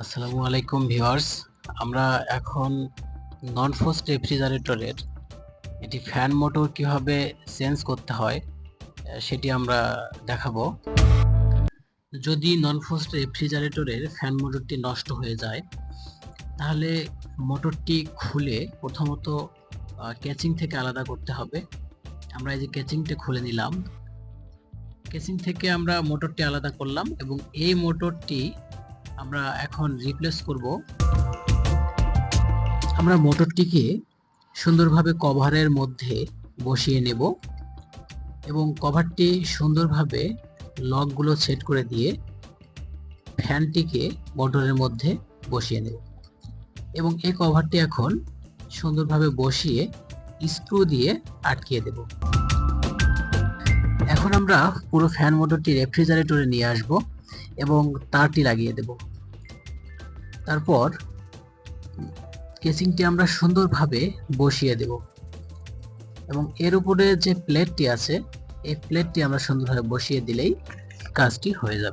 আসসালামু আলাইকুম ভিউয়ার্স। আমরা এখন নন ফোস্ট রেফ্রিজারেটরের এটি ফ্যান মোটর কীভাবে চেঞ্জ করতে হয় সেটি আমরা দেখাবো। যদি নন ফোস্ট রেফ্রিজারেটরের ফ্যান মোটরটি নষ্ট হয়ে যায়, তাহলে মোটরটি খুলে প্রথমত ক্যাচিং থেকে আলাদা করতে হবে। আমরা এই যে ক্যাচিংটা খুলে নিলাম। কেসিং থেকে আমরা মোটরটি আলাদা করলাম এবং এই মোটরটি আমরা এখন রিপ্লেস করব। আমরা মোটরটিকে সুন্দরভাবে কভারের মধ্যে বসিয়ে নেব এবং কভারটি সুন্দরভাবে লকগুলো সেট করে দিয়ে ফ্যানটিকে মোটরের মধ্যে বসিয়ে নেব এবং এই কভারটি এখন সুন্দরভাবে বসিয়ে স্ক্রু দিয়ে আটকিয়ে দেব। এখন আমরা পুরো ফ্যান মোটরটি রেফ্রিজারেটরে নিয়ে আসব। এবং তারটি লাগিয়ে দেব। তারপর কেসিংটি আমরা সুন্দরভাবে বসিয়ে দেব। এবং এর উপরে যে প্লেটটি আছে, এই প্লেটটি আমরা সুন্দরভাবে বসিয়ে দিলেই কাজটি হয়ে যাবে।